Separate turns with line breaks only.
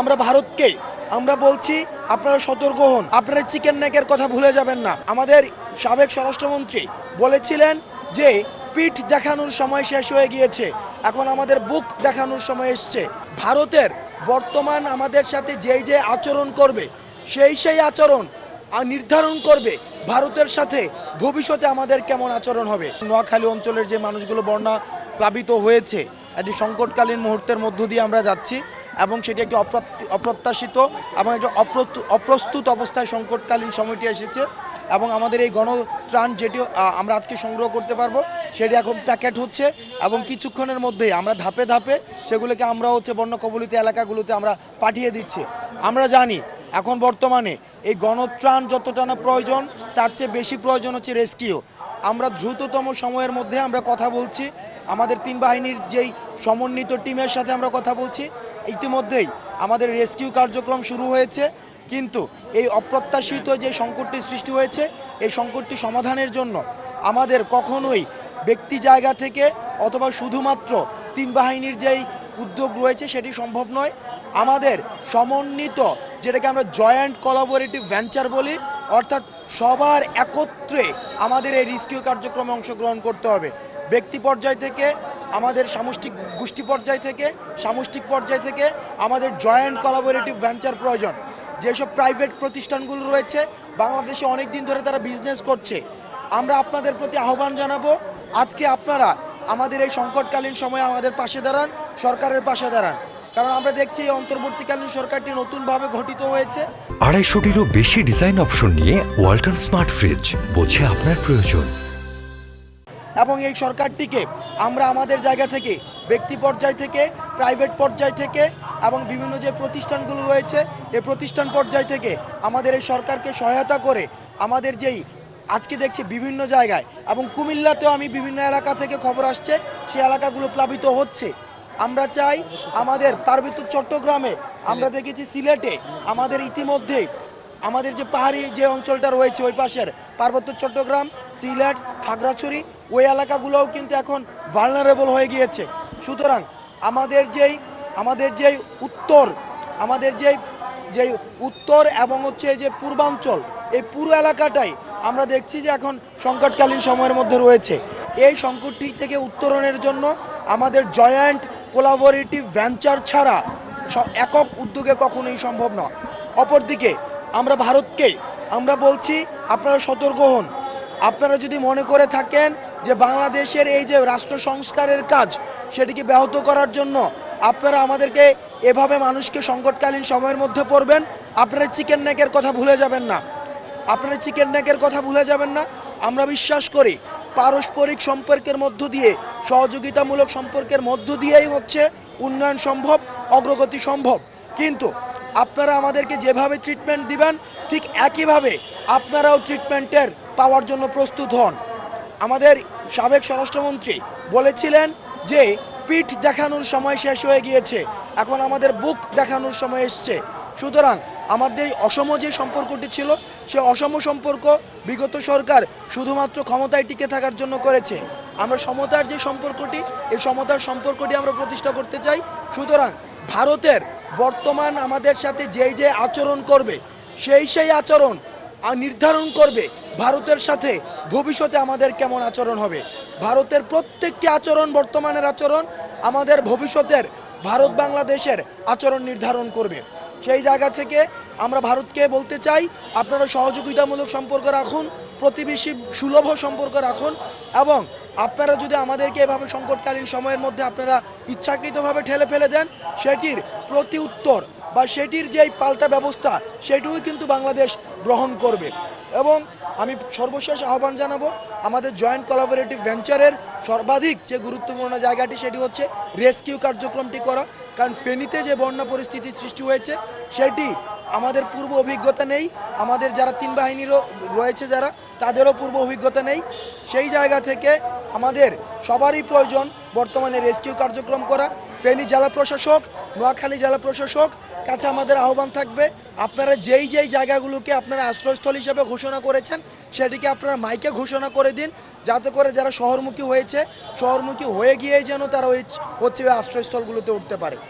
আমরা ভারতকে, আমরা বলছি আপনারা সতর্ক হন। আপনারা চিকেন নেকের কথা ভুলে যাবেন না। আমাদের সাবেক স্বরাষ্ট্রমন্ত্রী বলেছিলেন যে, পিঠ দেখানোর সময় শেষ হয়ে গিয়েছে। এখন আমাদের বুক দেখানোর সময় এসছে। ভারতের বর্তমান আমাদের সাথে যেই যে আচরণ করবে, সেই সেই আচরণ নির্ধারণ করবে। ভারতের সাথে ভবিষ্যতে আমাদের কেমন আচরণ হবে? নোয়াখালী অঞ্চলের যে মানুষগুলো বন্যা প্লাবিত হয়েছে, একটি সংকটকালীন মুহূর্তের মধ্য দিয়ে আমরা যাচ্ছি। এবং সেটি একটি অপ্রত্যাশিত এবং একটা অপ্রস্তুত অবস্থায় সংকটকালীন সময়টি এসেছে এবং আমাদের এই গণত্রাণ যেটি আমরা আজকে সংগ্রহ করতে পারব, সেটি এখন প্যাকেট হচ্ছে এবং কিছুক্ষণের মধ্যেই আমরা ধাপে ধাপে সেগুলোকে আমরা হচ্ছে বন্য কবলিত এলাকাগুলোতে আমরা পাঠিয়ে দিচ্ছি। আমরা জানি এখন বর্তমানে এই গণত্রাণ যতটা না প্রয়োজন, তার চেয়ে বেশি প্রয়োজন হচ্ছে রেস্কিউ। আমরা দ্রুততম সময়ের মধ্যে আমরা কথা বলছি। আমাদের তিন বাহিনীর যেই সমন্বিত টিমের সাথে আমরা কথা বলছি, ইতিমধ্যেই আমাদের রেস্কিউ কার্যক্রম শুরু হয়েছে। কিন্তু এই অপ্রত্যাশিত যে সংকটটি সৃষ্টি হয়েছে, এই সংকটটি সমাধানের জন্য আমাদের কখনোই ব্যক্তি জায়গা থেকে অথবা শুধুমাত্র তিন বাহিনীর যেই উদ্যোগ রয়েছে, সেটি সম্ভব নয়। আমাদের সমন্বিত যেটাকে আমরা জয়েন্ট কোলাবোরেটিভ ভেঞ্চার বলি অর্থাৎ সবার একত্রে আমাদের এই রেস্কিউ কার্যক্রমে অংশগ্রহণ করতে হবে। ব্যক্তি পর্যায় থেকে, আমাদের সামষ্টিক গোষ্ঠী পর্যায় থেকে, সামষ্টিক পর্যায় থেকে আমাদের জয়েন্ট কলাবোরেটিভ ভেঞ্চার প্রয়োজন। যেসব প্রাইভেট প্রতিষ্ঠানগুলো রয়েছে, বাংলাদেশে অনেক দিন ধরে তারা বিজনেস করছে। আমরা আপনাদের প্রতি আহ্বান জানাব, আজকে আপনারা আমাদের এই সংকটকালীন সময়ে আমাদের পাশে দাঁড়ান, সরকারের পাশে দাঁড়ান। কারণ আমরা দেখছি এই অন্তর্বর্তীকালীন সরকারটি নতুনভাবে গঠিত হয়েছে।
আড়াইশোটিরও বেশি ডিজাইন অপশন নিয়ে ওয়ালটন স্মার্ট ফ্রিজ বোঝে আপনার প্রয়োজন।
এবং এই সরকারটিকে আমরা আমাদের জায়গা থেকে ব্যক্তি পর্যায় থেকে প্রাইভেট পর্যায় থেকে এবং বিভিন্ন যে প্রতিষ্ঠানগুলো রয়েছে এই প্রতিষ্ঠান পর্যায় থেকে আমাদের এই সরকারকে সহায়তা করে আমাদের যেই আজকে দেখছি বিভিন্ন জায়গায় এবং কুমিল্লাতেও আমি বিভিন্ন এলাকা থেকে খবর আসছে সেই এলাকাগুলো প্লাবিত হচ্ছে। আমরা চাই আমাদের পার্বত্য চট্টগ্রামে আমরা দেখেছি সিলেটে আমাদের ইতিমধ্যে আমাদের যে পাহাড়ি যে অঞ্চলটা রয়েছে ওই পাশের পার্বত্য চট্টগ্রাম সিলেট খাগড়াছড়ি ওই এলাকাগুলোও কিন্তু এখন ভালনারেবল হয়ে গিয়েছে। সুতরাং আমাদের যেই আমাদের যেই উত্তর আমাদের যেই যেই উত্তর এবং হচ্ছে যে পূর্বাঞ্চল এই পুরো এলাকাটাই আমরা দেখছি যে এখন সংকটকালীন সময়ের মধ্যে রয়েছে। এই সংকটটি থেকে উত্তরণের জন্য আমাদের জয়েন্ট কোলাবোরেটিভ ভেঞ্চার ছাড়া একক উদ্যোগে কখনোই সম্ভব নয়। অপরদিকে, আমরা ভারতকে, আমরা বলছি আপনারা সতর্ক হন। আপনারা যদি মনে করে থাকেন যে বাংলাদেশের এই যে রাষ্ট্র সংস্কারের কাজ, সেটিকে ব্যাহত করার জন্য আপনারা আমাদেরকে এভাবে মানুষকে সংকটকালীন সময়ের মধ্যে পড়বেন, আপনারা চিকেন নেকের কথা ভুলে যাবেন না। আপনারা চিকেন নেকের কথা ভুলে যাবেন না। আমরা বিশ্বাস করি পারস্পরিক সম্পর্কের মধ্য দিয়ে, সহযোগিতামূলক সম্পর্কের মধ্য দিয়েই হচ্ছে উন্নয়ন সম্ভব, অগ্রগতি সম্ভব। কিন্তু আপনারা আমাদেরকে যেভাবে ট্রিটমেন্ট দিবেন, ঠিক একইভাবে আপনারাও ট্রিটমেন্টের পাওয়ার জন্য প্রস্তুত হন। আমাদের সাবেক স্বরাষ্ট্রমন্ত্রী বলেছিলেন যে, পিঠ দেখানোর সময় শেষ হয়ে গিয়েছে। এখন আমাদের বুক দেখানোর সময় এসছে। সুতরাং আমাদের এই অসম যে সম্পর্কটি ছিল, সে অসম সম্পর্ক বিগত সরকার শুধুমাত্র ক্ষমতায় টিকে থাকার জন্য করেছে। আমরা সমতার যে সম্পর্কটি, এই সমতার সম্পর্কটি আমরা প্রতিষ্ঠা করতে চাই। সুতরাং ভারতের বর্তমান আমাদের সাথে যেই যে আচরণ করবে, সেই সেই আচরণ নির্ধারণ করবে ভারতের সাথে ভবিষ্যতে আমাদের কেমন আচরণ হবে। ভারতের প্রত্যেকটি আচরণ, বর্তমানের আচরণ আমাদের ভবিষ্যতের ভারত বাংলাদেশের আচরণ নির্ধারণ করবে। সেই জায়গা থেকে আমরা ভারতকে বলতে চাই, আপনারা সহযোগিতামূলক সম্পর্ক রাখুন, প্রতিবেশী সুলভ সম্পর্ক রাখুন এবং আপনারা যদি আমাদেরকে এভাবে সংকটকালীন সময়ের মধ্যে আপনারা ইচ্ছাকৃতভাবে ঠেলে ফেলে দেন, সেটির প্রতি উত্তর বা সেটির যেই পাল্টা ব্যবস্থা, সেটিও কিন্তু বাংলাদেশ গ্রহণ করবে এবং আমি সর্বশেষ আহ্বান জানাব আমাদের জয়েন্ট কোলাবোরেটিভ ভেঞ্চারের সর্বাধিক যে গুরুত্বপূর্ণ জায়গাটি সেটি হচ্ছে রেস্কিউ কার্যক্রমটি করা। কারণ ফেনীতে যে বন্যা পরিস্থিতি সৃষ্টি হয়েছে, সেটি আমাদের পূর্ব অভিজ্ঞতা নেই। আমাদের যারা তিন বাহিনীরও রয়েছে যারা, তাদেরও পূর্ব অভিজ্ঞতা নেই। সেই জায়গা থেকে আমাদের সবারই প্রয়োজন বর্তমানে রেস্কিউ কার্যক্রম করা। ফেনী জেলা প্রশাসক, নোয়াখালী জেলা প্রশাসক কাছে আমাদের আহ্বান থাকবে। আপনারা যেই যেই জায়গাগুলোকে আপনারা আশ্রয়স্থল হিসেবে ঘোষণা করেছেন, সেটিকে আপনারা মাইকে ঘোষণা করে দিন। যাতে করে যারা শহরমুখী হয়েছে, শহরমুখী হয়ে গিয়ে যেন তারা ওই হচ্ছে ওই আশ্রয়স্থলগুলোতে উঠতে পারে।